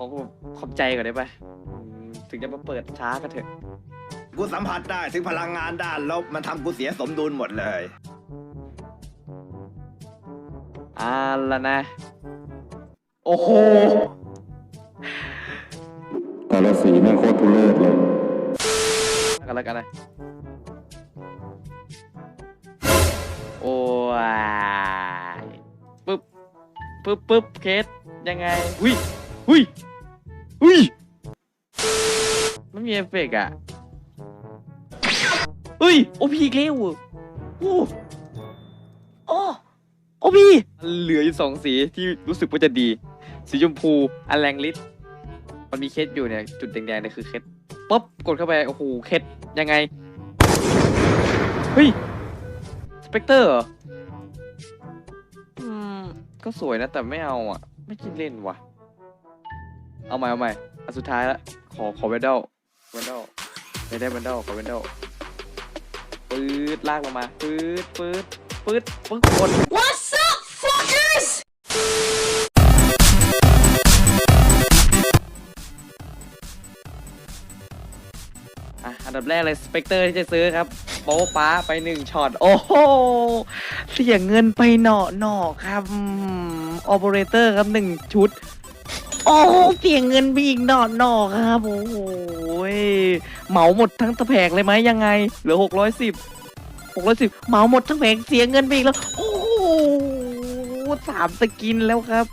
ขอขอบใจก่อนได้ปะอืมถึงจะมาเปิดช้าก็เถอะ กูสัมผัสได้ถึงพลังงานด้านลบมันทำกูเสียสมดุลหมดเลย อ่าละนะ โอ้โห แต่ละสีแม่งโคตรทุเรศเลย กันแล้วกันนะโอ้ยปึ๊บปึ๊บปึ๊บเคสยังไง หุยหุย หุยมันมีเอฟเฟกต์อะเฮ้ยโอพีอีกแล้วอะโอ้โอ้โอพีเหลืออยู่สองสีที่รู้สึกว่าจะดี สีชมพูอันแรงฤทธิ์มันมีเคสอยู่เนี่ย จุดแดงๆเนี่ยคือเคสปุ๊บกดเข้าไป โอ้โหเคสยังไง เฮ้ย สเปกเตอร์เหรออืม ก็สวยนะแต่ไม่เอาอะ ไม่คิดเล่นว่ะ เอาใหม่เอาใหม่อันสุดท้ายละขอขอเวนด l เวนด l ไม่ได้เวนด l ขอเวนด l ปื๊ดลากลงมาปื๊ดปื๊ดปื๊ดปึ๊กกด What's up, fuckers? อะอันดับแรกเลยสเปกเตอร์ที่จะซื้อครับโป๊ะป้าไปหนึ่งช็อต โอ้โห เสียเงินไปหนอหนอครับออเปอเรเตอร์ครับหนึ่งชุด โอ้โหเสียเงินไปอีกหนอหนอครับโอ้โหเหมาหมดทั้งตะแผงเลยไหมยังไงเหลือหกร้อยสิบหกร้อยสิบเหมาหมดทั้งแผงเสียเงินไปอีกแล้ว โอ้โหสามสกินแล้วครับ